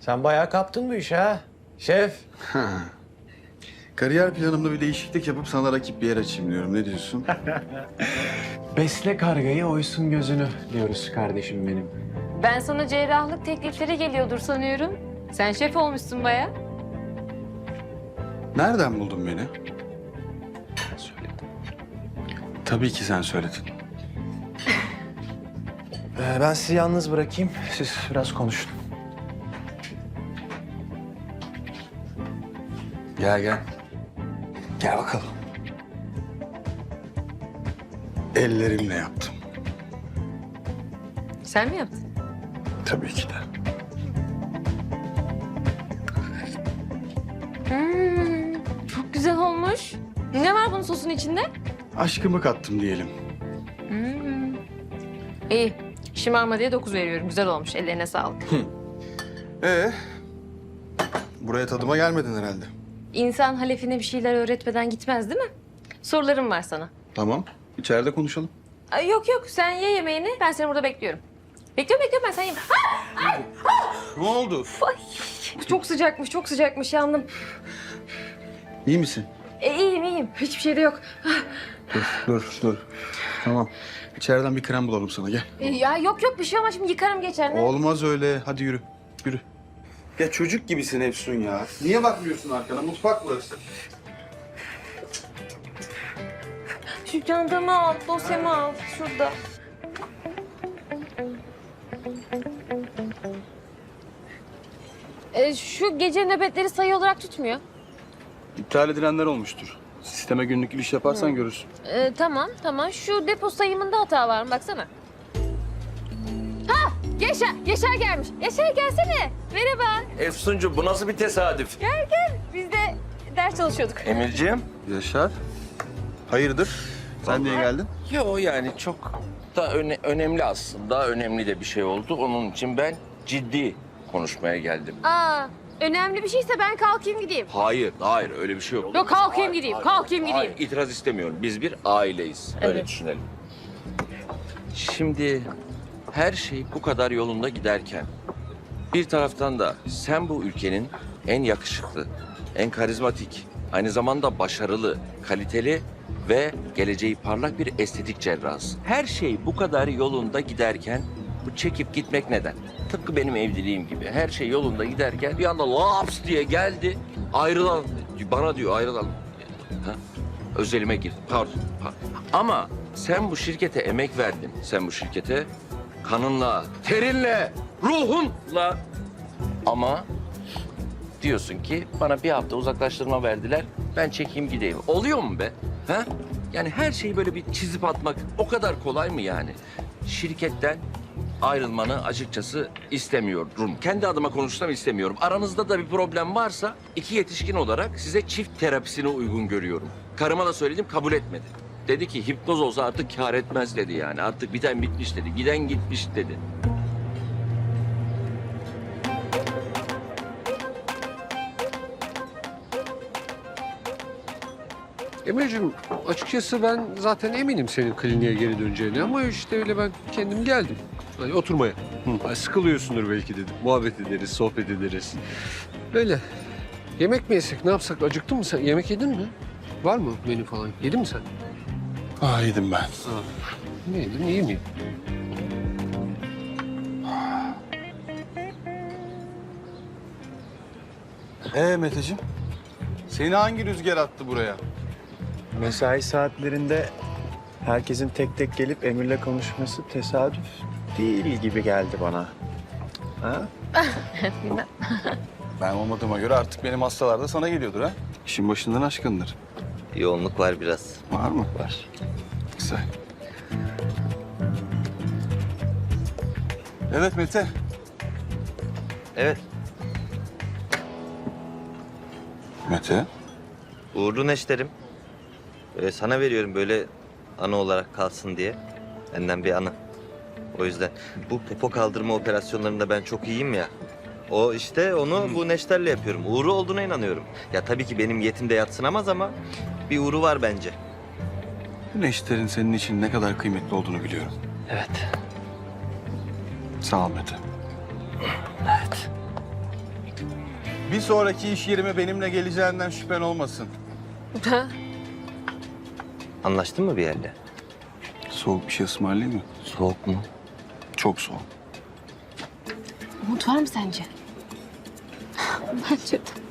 Sen bayağı kaptın bu işe ha. Şef. Kariyer planımda bir değişiklik yapıp sana rakip bir yer açayım diyorum. Ne diyorsun? Besle kargayı oysun gözünü diyoruz kardeşim benim. Ben sana cerrahlık teklifleri geliyordur sanıyorum. Sen şef olmuşsun baya. Nereden buldun beni? Tabii ki sen söyledin. Ee, ben sizi yalnız bırakayım. Siz biraz konuşun. Gel gel. Gel bakalım. Ellerimle yaptım. Sen mi yaptın? Tabii ki de. Hmm, çok güzel olmuş. Ne var bunun sosun içinde? Aşkımı kattım diyelim. Hmm. İyi. Şımarma diye 9 veriyorum. Güzel olmuş. Ellerine sağlık. Ee, buraya tadıma gelmedin herhalde. İnsan halefine bir şeyler öğretmeden gitmez değil mi? Sorularım var sana. Tamam. İçeride konuşalım. Ay, yok yok sen ye yemeğini. Ben seni burada bekliyorum. Bekliyorum bekliyorum ben sen ye. Ah! Ne oldu? Ay, çok sıcakmış çok sıcakmış yandım. İyi misin? E, iyiyim iyiyim. Hiçbir şey de yok. Dur, dur, dur. Tamam. İçeriden bir krem bulalım sana. Gel. E, ya yok yok bir şey ama şimdi yıkarım geçer. Ne? Olmaz öyle. Hadi yürü. Yürü. Ya çocuk gibisin Efsun ya. Niye bakmıyorsun arkana? Mutfak burası. Şu çantamı al, dosyamı al. Şurada. E, şu gece nöbetleri sayı olarak tutmuyor. İptal edilenler olmuştur. Sisteme günlük giriş yaparsan görürsün. E, tamam, tamam. Şu depo sayımında hata var mı? Baksana. Yaşar, Yaşar gelmiş. Yaşar gelsene. Merhaba. Efsuncu bu nasıl bir tesadüf? Gel gel. Biz de ders çalışıyorduk. Emirciğim? Yaşar. Hayırdır? Sen niye geldin? Yo yani çok da öne- önemli aslında. Önemli de bir şey oldu. Onun için ben ciddi konuşmaya geldim. Aa, önemli bir şeyse ben kalkayım gideyim. Hayır, hayır öyle bir şey yok. Yok, kalkayım Hayır, gideyim, hayır, kalkayım hayır. gideyim. itiraz istemiyorum. Biz bir aileyiz. Öyle Evet. düşünelim. Şimdi her şey bu kadar yolunda giderken bir taraftan da sen bu ülkenin en yakışıklı, en karizmatik, aynı zamanda başarılı, kaliteli ve geleceği parlak bir estetik cerrahısın. Her şey bu kadar yolunda giderken bu çekip gitmek neden? Tıpkı benim evliliğim gibi. Her şey yolunda giderken bir anda laps diye geldi. Ayrılalım. Bana diyor ayrılalım. Ha? Özelime gir. Pardon. pardon. Ama sen bu şirkete emek verdin. Sen bu şirkete kanınla, terinle, ruhunla. Ama diyorsun ki bana bir hafta uzaklaştırma verdiler. Ben çekeyim gideyim. Oluyor mu be? Ha? Yani her şeyi böyle bir çizip atmak o kadar kolay mı yani? Şirketten ayrılmanı açıkçası istemiyorum. Kendi adıma konuşsam istemiyorum. Aranızda da bir problem varsa iki yetişkin olarak size çift terapisine uygun görüyorum. Karıma da söyledim kabul etmedi. Dedi ki hipnoz olsa artık kâr etmez dedi yani. Artık biten bitmiş dedi. Giden gitmiş dedi. Emir'cim açıkçası ben zaten eminim senin kliniğe geri döneceğine ama işte öyle ben kendim geldim. Hani oturmaya. Hani sıkılıyorsundur belki dedim. Muhabbet ederiz, sohbet ederiz. Böyle. Yemek mi yesek, ne yapsak? Acıktın mı sen? Yemek yedin mi? Var mı menü falan? Yedin mi sen? Ah yedim ben. Ne yedin, iyi miyim? Ee Meteciğim? Seni hangi rüzgar attı buraya? Mesai saatlerinde herkesin tek tek gelip Emir'le konuşması tesadüf değil gibi geldi bana. Ha? Ben olmadığıma göre artık benim hastalar da sana geliyordur ha? İşin başından aşkındır. Yoğunluk var biraz. Var mı? Var. Güzel. Evet Mete. Evet. Mete? Uğurlu neşterim. Ee, sana veriyorum böyle anı olarak kalsın diye. Benden bir anı. O yüzden bu popo kaldırma operasyonlarında ben çok iyiyim ya. O işte onu bu neşterle yapıyorum. Uğru olduğuna inanıyorum. Ya tabii ki benim yetimde yatsınamaz ama bir uğru var bence. Bu neşterin senin için ne kadar kıymetli olduğunu biliyorum. Evet. Sağ ol Mete. Evet. Bir sonraki iş yerime benimle geleceğinden şüphen olmasın. Anlaştın mı bir yerle? Soğuk bir şey ısmarlayayım mı? Soğuk mu? Çok soğuk. Umut var mı sence? Bence de.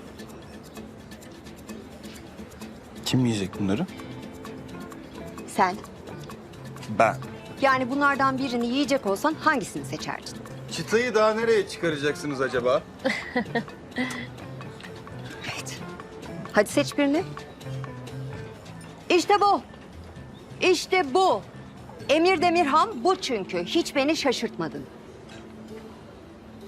Kim yiyecek bunları? Sen. Ben. Yani bunlardan birini yiyecek olsan hangisini seçerdin? Çıtayı daha nereye çıkaracaksınız acaba? Evet. Hadi seç birini. İşte bu. İşte bu. Emir Demirhan bu çünkü. Hiç beni şaşırtmadın.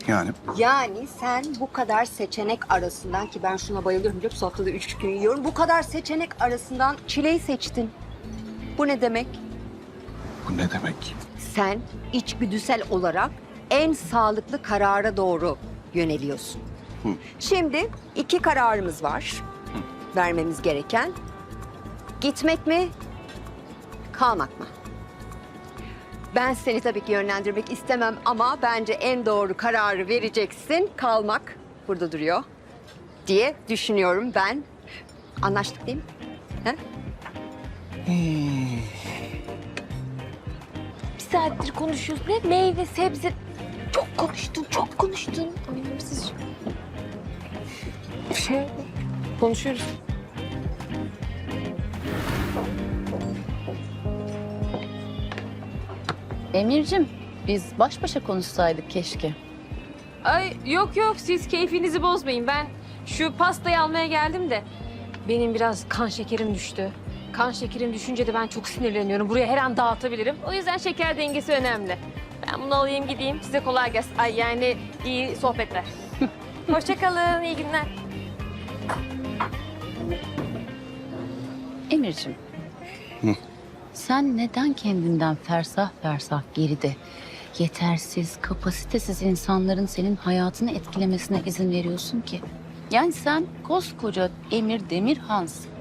Yani Yani sen bu kadar seçenek arasından ki ben şuna bayılıyorum biliyor musun? Haftada üç gün yiyorum. Bu kadar seçenek arasından çileyi seçtin. Bu ne demek? bu ne demek? Sen içgüdüsel olarak en sağlıklı karara doğru yöneliyorsun. Hı. Şimdi iki kararımız var. Vermemiz gereken. Gitmek mi? Kalmak mı? Ben seni tabii ki yönlendirmek istemem ama bence en doğru kararı vereceksin. Kalmak burada duruyor diye düşünüyorum ben. Anlaştık değil mi? He? Bir saattir konuşuyoruz. Ne meyve, sebze. Çok konuştun, çok konuştun. Anlamsız. Şey, konuşuyoruz. Emir'cim biz baş başa konuşsaydık keşke. Ay yok yok siz keyfinizi bozmayın. Ben şu pastayı almaya geldim de benim biraz kan şekerim düştü. Kan şekerim düşünce de ben çok sinirleniyorum. Buraya her an dağıtabilirim. O yüzden şeker dengesi önemli. Ben bunu alayım gideyim. Size kolay gelsin. Ay yani iyi sohbetler. Hoşçakalın, iyi günler. Emir'cim. Sen neden kendinden fersah fersah geride, yetersiz, kapasitesiz insanların senin hayatını etkilemesine izin veriyorsun ki? Yani sen koskoca Emir Demirhansın.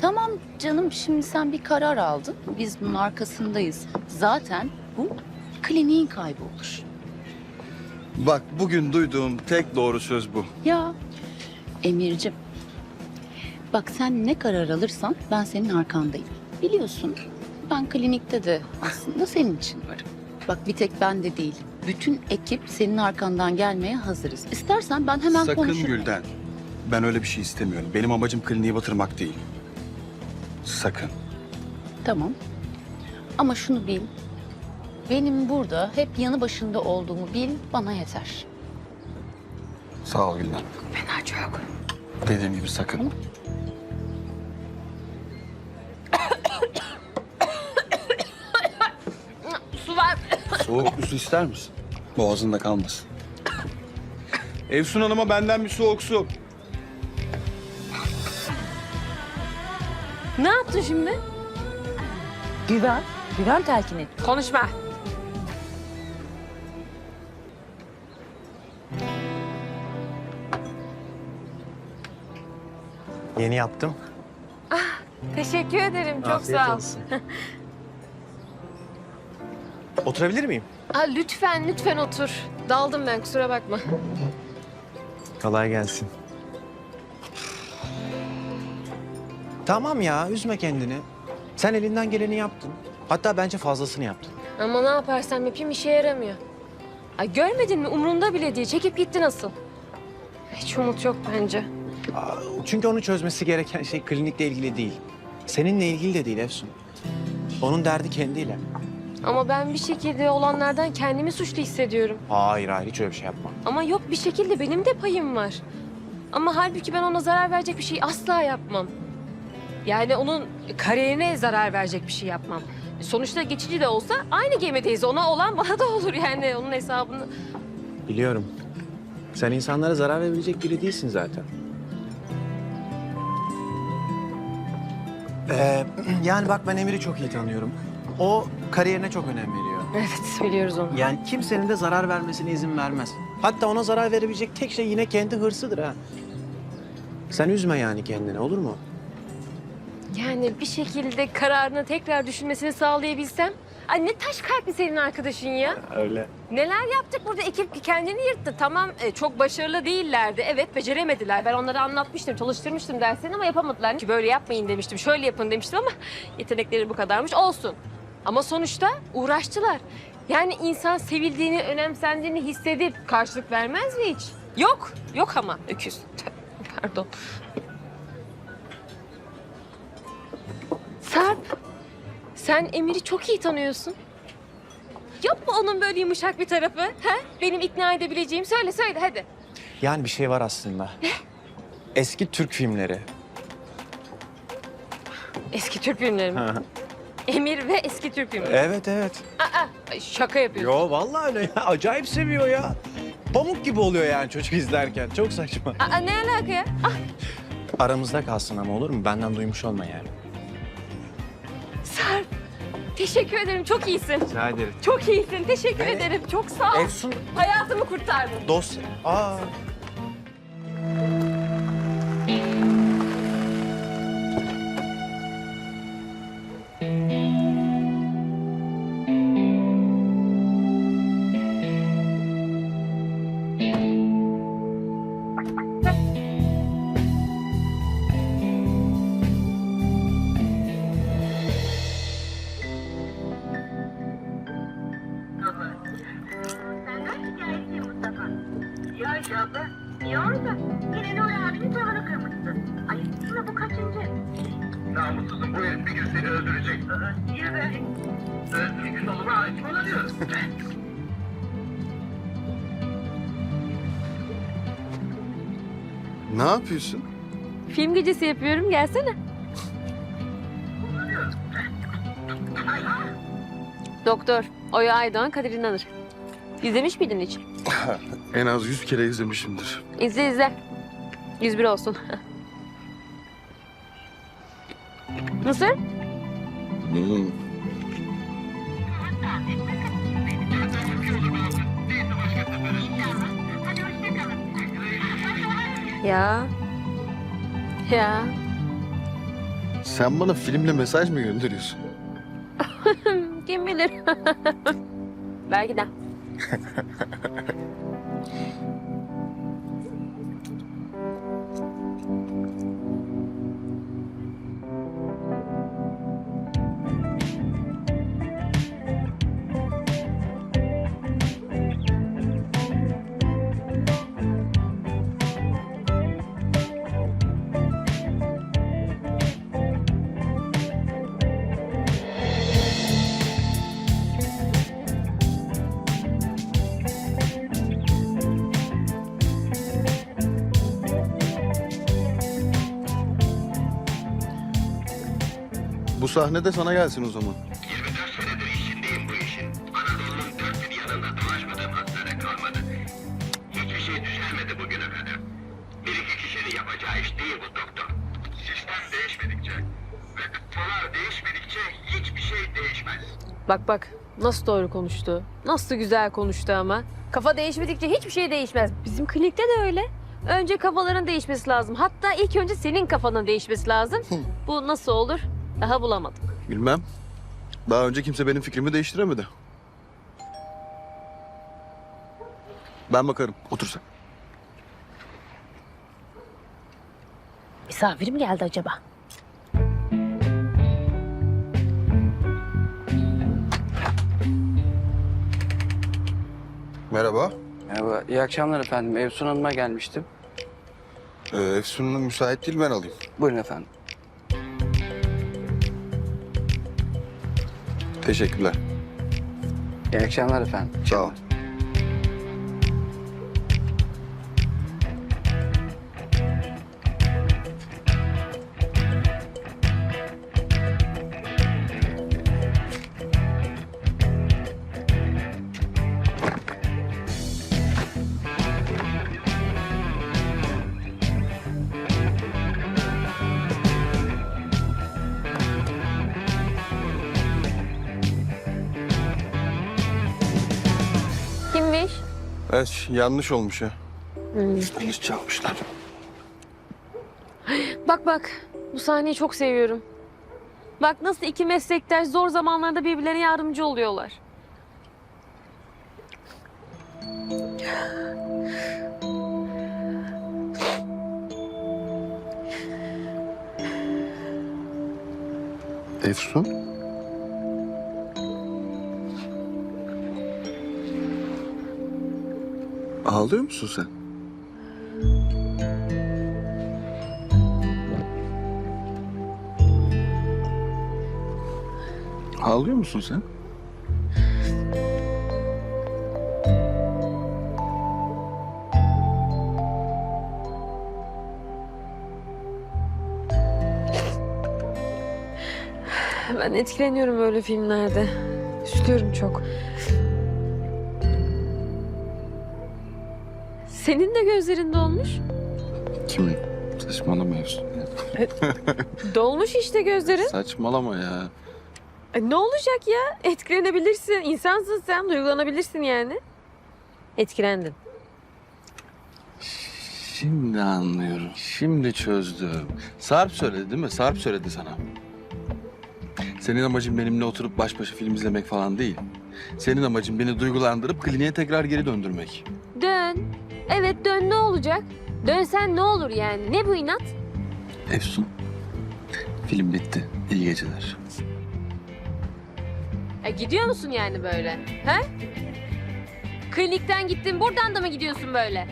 Tamam canım şimdi sen bir karar aldın. Biz bunun arkasındayız. Zaten bu kliniğin kaybı olur. Bak bugün duyduğum tek doğru söz bu. Ya Emir'cim. Bak sen ne karar alırsan ben senin arkandayım. Biliyorsun ben klinikte de aslında senin için varım. Bak bir tek ben de değil. Bütün ekip senin arkandan gelmeye hazırız. İstersen ben hemen Sakın konuşurum. Gülden. Ben öyle bir şey istemiyorum. Benim amacım kliniği batırmak değil. Sakın. Tamam. Ama şunu bil. Benim burada hep yanı başında olduğumu bil bana yeter. Sağ ol Gülden. Fena çok. Dediğim gibi sakın. Su Soğuk bir su ister misin? Boğazında kalmasın. Efsun Hanım'a benden bir soğuk su. Ne yaptın şimdi? Güven. Güven telkin et. Konuşma. Yeni yaptım. Teşekkür ederim. Çok Afiyet sağ ol. olsun. Oturabilir miyim? Aa, lütfen, lütfen otur. Daldım ben, kusura bakma. Kolay gelsin. Tamam ya, üzme kendini. Sen elinden geleni yaptın. Hatta bence fazlasını yaptın. Ama ne yaparsam yapayım işe yaramıyor. Ay görmedin mi? Umrunda bile değil. Çekip gitti nasıl? Hiç umut yok bence. Aa, Çünkü onu çözmesi gereken şey klinikle ilgili değil. Seninle ilgili de değil Efsun. Onun derdi kendiyle. Ama ben bir şekilde olanlardan kendimi suçlu hissediyorum. Hayır hayır hiç öyle bir şey yapma. Ama yok bir şekilde benim de payım var. Ama halbuki ben ona zarar verecek bir şey asla yapmam. Yani onun kariyerine zarar verecek bir şey yapmam. Sonuçta geçici de olsa aynı gemideyiz. Ona olan bana da olur yani. Onun hesabını... Biliyorum. Sen insanlara zarar verebilecek biri değilsin zaten. Ee, yani bak ben Emir'i çok iyi tanıyorum. O kariyerine çok önem veriyor. Evet biliyoruz onu. Yani kimsenin de zarar vermesine izin vermez. Hatta ona zarar verebilecek tek şey yine kendi hırsıdır ha. Sen üzme yani kendini olur mu? Yani bir şekilde kararını tekrar düşünmesini sağlayabilsem Ay ne taş kalpli senin arkadaşın ya. Öyle. Neler yaptık burada ekip kendini yırttı. Tamam e, çok başarılı değillerdi. Evet beceremediler. Ben onlara anlatmıştım, çalıştırmıştım derslerini ama yapamadılar. Ki böyle yapmayın demiştim, şöyle yapın demiştim ama yetenekleri bu kadarmış. Olsun. Ama sonuçta uğraştılar. Yani insan sevildiğini, önemsendiğini hissedip karşılık vermez mi hiç? Yok, yok ama öküz. Pardon. Sarp, sen Emir'i çok iyi tanıyorsun. Yok mu onun böyle yumuşak bir tarafı? Ha? Benim ikna edebileceğim. Söyle söyle hadi. Yani bir şey var aslında. Eski Türk filmleri. Eski Türk filmleri mi? Emir ve eski Türk filmleri. evet evet. Aa, şaka yapıyorsun. Yo vallahi öyle ya. Acayip seviyor ya. Pamuk gibi oluyor yani çocuk izlerken. Çok saçma. Aa, ne alaka ya? Ah, Aramızda kalsın ama olur mu? Benden duymuş olma yani. Sarp. Teşekkür ederim. Çok iyisin. Rica ederim. Çok iyisin. Teşekkür Evet. ederim. Çok sağ ol. Efsun Hayatımı kurtardın. dosya. Aa. Yapıyorsun? Film gecesi yapıyorum. Gelsene. Doktor Oya Aydoğan, Kadir İnanır. İzlemiş miydin hiç? En az yüz kere izlemişimdir. İzle izle. 101 olsun. Nasıl? Hmm. Ya. Ya. Sen bana filmle mesaj mı gönderiyorsun? Kim bilir? Belki de. Bu sahne de sana gelsin o zaman. 24 senedir içindeyim bu işin. Anadolu'nun dört bir yanında dolaşmadığım hastane kalmadı. Hiçbir şey düzelmedi bugüne kadar. Bir iki kişinin yapacağı iş değil bu doktor. Sistem değişmedikçe ve kıtalar değişmedikçe hiçbir şey değişmez. Bak bak nasıl doğru konuştu. Nasıl güzel konuştu ama. Kafa değişmedikçe hiçbir şey değişmez. Bizim klinikte de öyle. Önce kafaların değişmesi lazım. Hatta ilk önce senin kafanın değişmesi lazım. Bu nasıl olur? Daha bulamadım. Bilmem. Daha önce kimse benim fikrimi değiştiremedi. Ben bakarım. Otur sen. Misafirim geldi acaba? Merhaba. Merhaba, iyi akşamlar efendim. Evsun Hanım'a gelmiştim. Ee, Efsun Hanım müsait değil ben alayım. Buyurun efendim. Teşekkürler. İyi akşamlar efendim. Sağ ol. Evet yanlış olmuş ya. Yanlış çalmışlar. Bak bak bu sahneyi çok seviyorum. Bak nasıl iki meslektaş zor zamanlarda birbirlerine yardımcı oluyorlar. Efsun? Ağlıyor musun sen? Ağlıyor musun sen? Ben etkileniyorum böyle filmlerde. Üzülüyorum çok. Senin de gözlerin dolmuş. Kimin? Saçmalama Efsun. Dolmuş işte gözlerin. Saçmalama ya. E, ne olacak ya? Etkilenebilirsin. İnsansın sen. Duygulanabilirsin yani. Etkilendin. Şimdi anlıyorum. Şimdi çözdüm. Sarp söyledi değil mi? Sarp söyledi sana. Senin amacın benimle oturup baş başa film izlemek falan değil. Senin amacın beni duygulandırıp kliniğe tekrar geri döndürmek. Dön. Evet dön ne olacak? Dönsen ne olur yani? Ne bu inat? Efsun, film bitti. İyi geceler. E, gidiyor musun yani böyle? He? Klinikten gittin buradan da mı gidiyorsun böyle?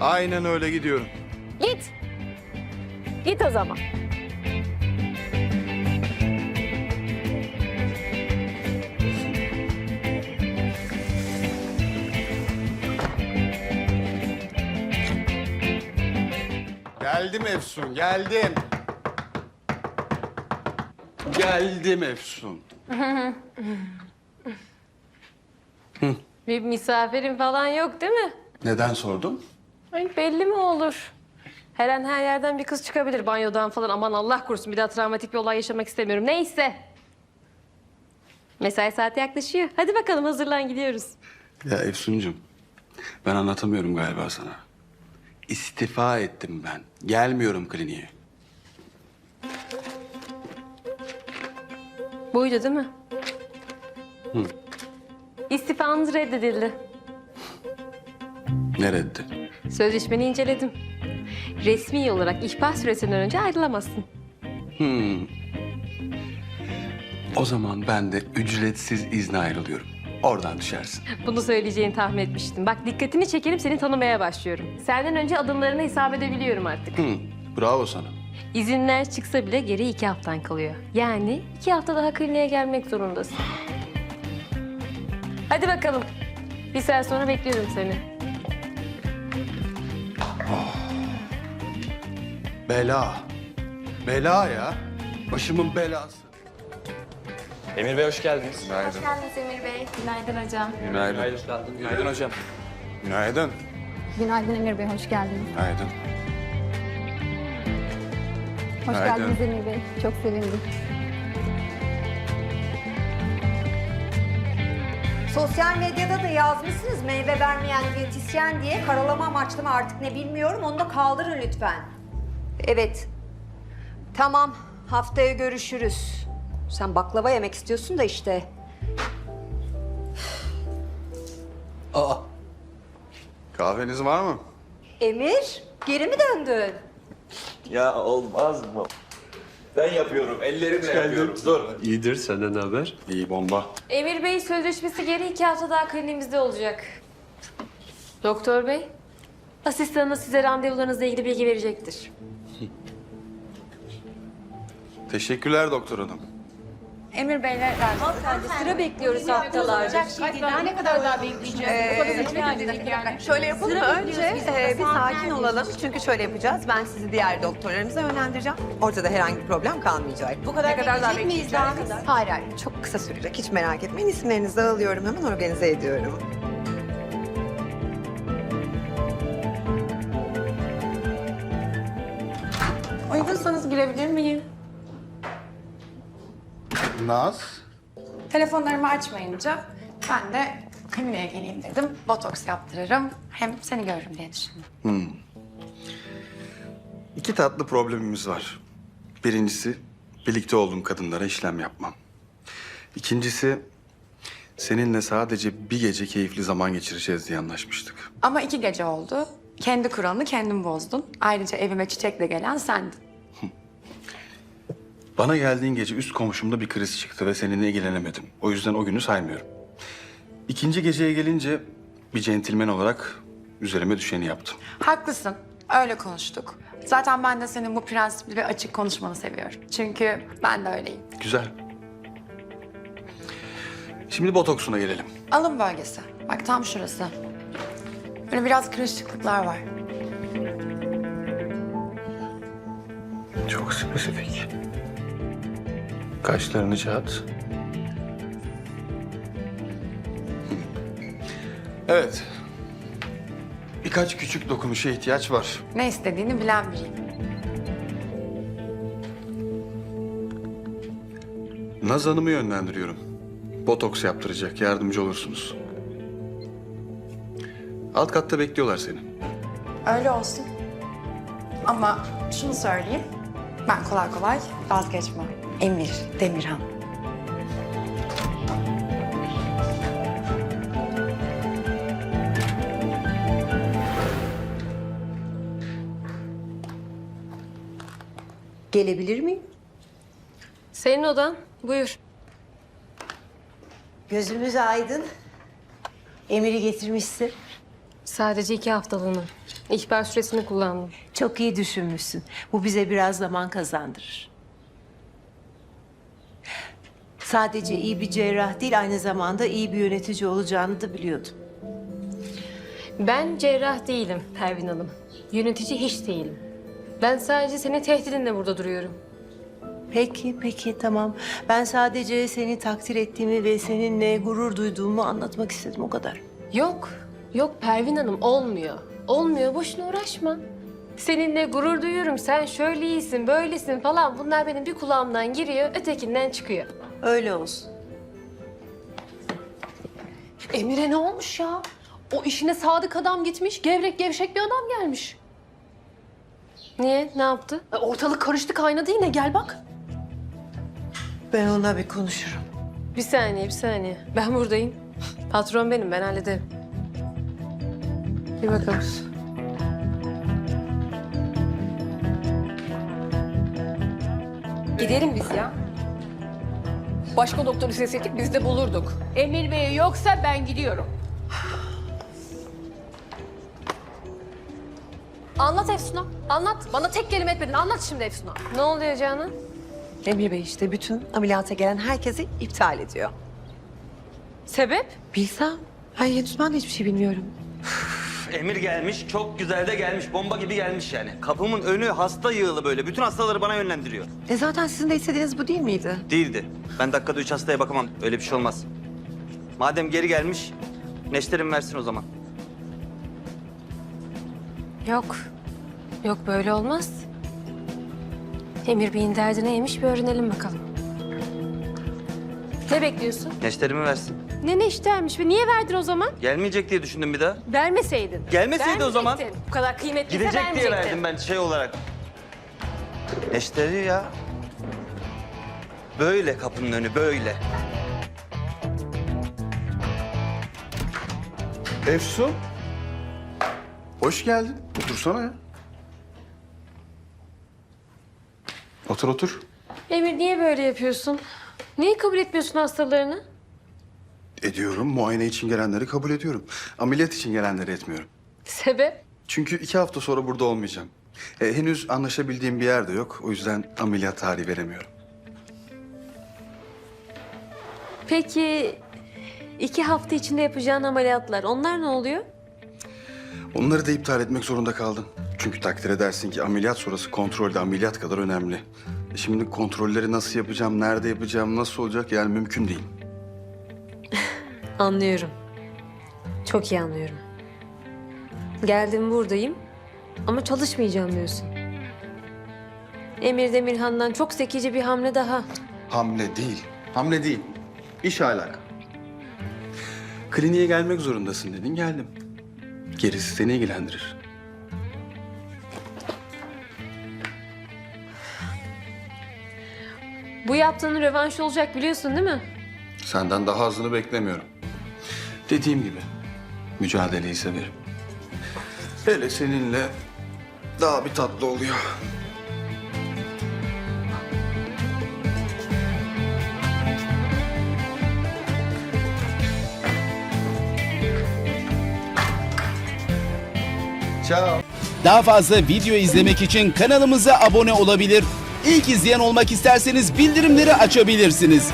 Aynen öyle gidiyorum. Git. Git o zaman. Geldim Efsun, geldim. geldim Efsun. Bir misafirin falan yok değil mi? Neden sordun? Ay belli mi olur? Her an her yerden bir kız çıkabilir banyodan falan. Aman Allah korusun bir daha travmatik bir olay yaşamak istemiyorum. Neyse. Mesai saati yaklaşıyor. Hadi bakalım hazırlan gidiyoruz. Ya Efsuncuğum, ben anlatamıyorum galiba sana. İstifa ettim ben. Gelmiyorum kliniğe. Buydu değil mi? İstifanız reddedildi. Ne reddi? Sözleşmeni inceledim. Resmi olarak ihbar süresinden önce ayrılamazsın. Hmm. O zaman ben de ücretsiz izne ayrılıyorum. Oradan düşersin. Bunu söyleyeceğini tahmin etmiştim. Bak dikkatini çekelim seni tanımaya başlıyorum. Senden önce adımlarını hesap edebiliyorum artık. Hı. Bravo sana. İzinler çıksa bile geri iki haftan kalıyor. Yani iki hafta daha kliniğe gelmek zorundasın. Hadi bakalım. Bir saat sonra bekliyorum seni. Bela. Bela ya. Başımın belası. Emir Bey hoş geldiniz. Günaydın. geldiniz Emir Bey. Günaydın hocam. Günaydın. Günaydın hocam. Günaydın. Günaydın Emir Bey, hoş geldiniz. Günaydın. Hoş Günaydın. geldiniz Emir Bey. Çok sevindim. Sosyal medyada da yazmışsınız meyve vermeyen diyetisyen diye karalama amaçlı mı artık ne bilmiyorum onu da kaldırın lütfen. Evet. Tamam haftaya görüşürüz. Sen baklava yemek istiyorsun da işte. Kahveniz var mı? Emir geri mi döndün? Ya olmaz mı? Ben yapıyorum, ellerimle yapıyorum. Dur. İyidir, senden ne haber? İyi bomba. Emir Bey sözleşmesi geri iki hafta daha kliniğimizde olacak. Doktor Bey, asistanınız size randevularınızla ilgili bilgi verecektir. Teşekkürler doktor hanım. Emir Bey'le Sıra bekliyoruz haftalarca. ne kadar daha bekleyeceğiz? Şöyle yapalım mı? Önce e, bir sakin olalım. Çünkü şöyle yapacağız. Ben sizi diğer doktorlarımıza yönlendireceğim. Ortada herhangi bir problem kalmayacak. Bu kadar, ne kadar daha bekleyeceğiz? Hayır hayır. Çok kısa sürecek. Hiç merak etmeyin. İsimlerinizi alıyorum. Hemen organize ediyorum. Naz. Telefonlarımı açmayınca ben de kliniğe geleyim dedim. Botoks yaptırırım. Hem seni görürüm diye düşündüm. İki tatlı problemimiz var. Birincisi birlikte olduğum kadınlara işlem yapmam. İkincisi, seninle sadece bir gece keyifli zaman geçireceğiz diye anlaşmıştık. Ama iki gece oldu. Kendi kuralını kendin bozdun. Ayrıca evime çiçekle gelen sendin. Bana geldiğin gece üst komşumda bir kriz çıktı ve seninle ilgilenemedim. O yüzden o günü saymıyorum. İkinci geceye gelince bir centilmen olarak üzerime düşeni yaptım. Haklısın. Öyle konuştuk. Zaten ben de senin bu prensipli ve açık konuşmanı seviyorum. Çünkü ben de öyleyim. Güzel. Şimdi botoksuna gelelim. Alın bölgesi. Bak tam şurası. Böyle biraz kırışıklıklar var. Çok spesifik. Kaşlarını çat. Evet. Birkaç küçük dokunuşa ihtiyaç var. Ne istediğini bilen biriyim. Naz Hanım'ı yönlendiriyorum. Botoks yaptıracak, yardımcı olursunuz. Alt katta bekliyorlar seni. Öyle olsun. Ama şunu söyleyeyim. Ben kolay kolay vazgeçmem. Emir Demirhan. Gelebilir miyim? Senin odan. Buyur. Gözümüz aydın. Emir'i getirmişsin. Sadece iki haftalığına. İhbar süresini kullandım. Çok iyi düşünmüşsün. Bu bize biraz zaman kazandırır. Sadece iyi bir cerrah değil, aynı zamanda iyi bir yönetici olacağını da biliyordum. Ben cerrah değilim Pervin Hanım. Yönetici hiç değilim. Ben sadece senin tehdidinle burada duruyorum. Peki, peki, tamam. Ben sadece seni takdir ettiğimi ve seninle gurur duyduğumu anlatmak istedim, o kadar. Yok, yok Pervin Hanım olmuyor. Olmuyor, boşuna uğraşma. Seninle gurur duyuyorum, sen şöyle iyisin, böylesin falan. Bunlar benim bir kulağımdan giriyor, ötekinden çıkıyor. Öyle olsun. Emir'e ne olmuş ya? O işine sadık adam gitmiş, gevrek gevşek bir adam gelmiş. Niye, ne yaptı? E, Ortalık karıştı kaynadı yine, gel bak. Ben ona bir konuşurum. Bir saniye, bir saniye. Ben buradayım. Patron benim, ben hallederim. Bir bakalım. Gidelim biz ya. Başka doktoru sesledik biz de bulurduk. Emir Bey yoksa ben gidiyorum. Anlat Efsun'a, anlat. Bana tek kelime etmedin, anlat şimdi Efsun'a. Ne oluyor Canan? Emir Bey işte bütün ameliyata gelen herkesi iptal ediyor. Sebep? Bilsem. Ay henüz ben de hiçbir şey bilmiyorum. Emir gelmiş, çok güzel de gelmiş. Bomba gibi gelmiş yani. Kapımın önü hasta yığılı böyle. Bütün hastaları bana yönlendiriyor. E zaten sizin de istediğiniz bu değil miydi? Değildi. Ben dakikada üç hastaya bakamam. Öyle bir şey olmaz. Madem geri gelmiş, neşterim versin o zaman. Yok. Yok böyle olmaz. Emir Bey'in derdi neymiş bir öğrenelim bakalım. Ne bekliyorsun? Neşterimi versin. Ne ne işlermiş ve niye verdin o zaman? Gelmeyecek diye düşündüm bir daha. Vermeseydin. Gelmeseydi o zaman. Vermeyecektin. Bu kadar kıymetliyse Gidecek diye vermeyecektin. verdim ben şey olarak. Neşteri ya. Böyle kapının önü, böyle. Efsun. Hoş geldin. Otursana ya. Otur otur. Emir niye böyle yapıyorsun? Niye kabul etmiyorsun hastalarını? Ediyorum. Muayene için gelenleri kabul ediyorum. Ameliyat için gelenleri etmiyorum. Sebep? Çünkü iki hafta sonra burada olmayacağım. E, henüz anlaşabildiğim bir yer de yok. O yüzden ameliyat tarihi veremiyorum. Peki iki hafta içinde yapacağın ameliyatlar onlar ne oluyor? Onları da iptal etmek zorunda kaldım. Çünkü takdir edersin ki ameliyat sonrası kontrol de ameliyat kadar önemli. E, şimdi kontrolleri nasıl yapacağım, nerede yapacağım, nasıl olacak yani mümkün değil. Anlıyorum. Çok iyi anlıyorum. Geldim buradayım ama çalışmayacağım diyorsun. Emir Demirhan'dan çok zekice bir hamle daha. Hamle değil. Hamle değil. İş alaka. Kliniğe gelmek zorundasın dedin, geldim. Gerisi seni ilgilendirir. Bu yaptığının rövanşı olacak biliyorsun değil mi? Senden daha azını beklemiyorum. Dediğim gibi mücadeleyi severim. Hele seninle daha bir tatlı oluyor. Ciao. Daha fazla video izlemek için kanalımıza abone olabilir. İlk izleyen olmak isterseniz bildirimleri açabilirsiniz.